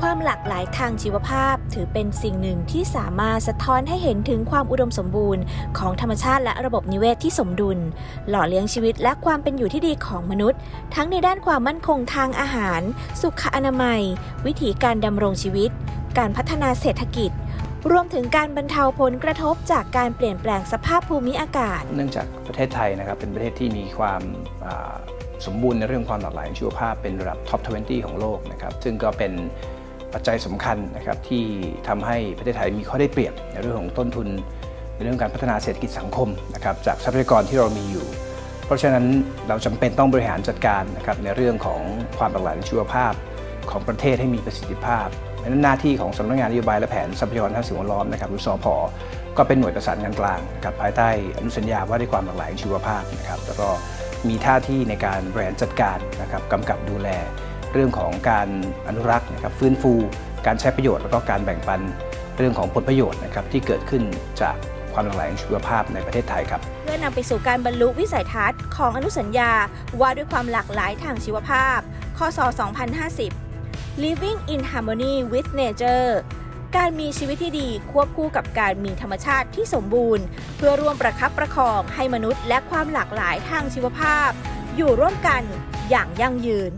ความหลากหลายทางชีวภาพ ถือเป็นสิ่งหนึ่งที่สามารถสะท้อนให้เห็นถึงความอุดมสมบูรณ์ ของธรรมชาติและระบบนิเวศที่สมดุล หล่อเลี้ยงชีวิตและความเป็นอยู่ที่ดีของมนุษย์ ทั้งในด้านความมั่นคงทางอาหาร สุขอนามัย วิถีการดำรงชีวิต การพัฒนาเศรษฐกิจรวมถึงการบรรเทาผลกระทบจากการเปลี่ยนแปลงสภาพภูมิอากาศ เนื่องจากประเทศไทยนะครับเป็นประเทศที่มีความสมบูรณ์ในเรื่องความหลากหลายชีวภาพเป็นระดับท็อป 20 ของโลกนะครับซึ่งก็เป็น ปัจจัยสำคัญนะครับที่ทำให้ประเทศไทยมีข้อได้เปรียบในเรื่องของต้นทุนในเรื่องการพัฒนาเศรษฐกิจสังคมนะครับจากทรัพยากรที่เรามีอยู่ เพราะฉะนั้นเราจำเป็นต้องบริหารจัดการนะครับในเรื่องของความหลากหลายในชีวภาพของประเทศให้มีประสิทธิภาพดังนั้นหน้าที่ของสำนักงานนโยบายและแผนทรัพยากรทางสิ่งแวดล้อมนะครับหรือสพก็เป็นหน่วยประสานงานกลางนะครับภายใต้อนุสัญญาว่าด้วยความหลากหลายของชีวภาพนะครับแล้วก็มีท่าที่ในการบริหารจัดการนะครับกำกับดูแล เรื่องของการอนุรักษ์นะครับฟื้นฟู การใช้ประโยชน์แล้วก็การแบ่งปันเรื่องของผลประโยชน์นะครับที่เกิดขึ้นจากความหลากหลายของชีวภาพในประเทศไทยครับเพื่อนำไปสู่การบรรลุวิสัยทัศน์ของอนุสัญญาว่าด้วยความหลากหลายทางชีวภาพ คศ 2050 Living in Harmony with Nature การมีชีวิตที่ดีควบคู่กับการมีธรรมชาติที่สมบูรณ์ เพื่อร่วมประคับประคองให้มนุษย์และความหลากหลายทางชีวภาพ อยู่ร่วมกันอย่างยั่งยืน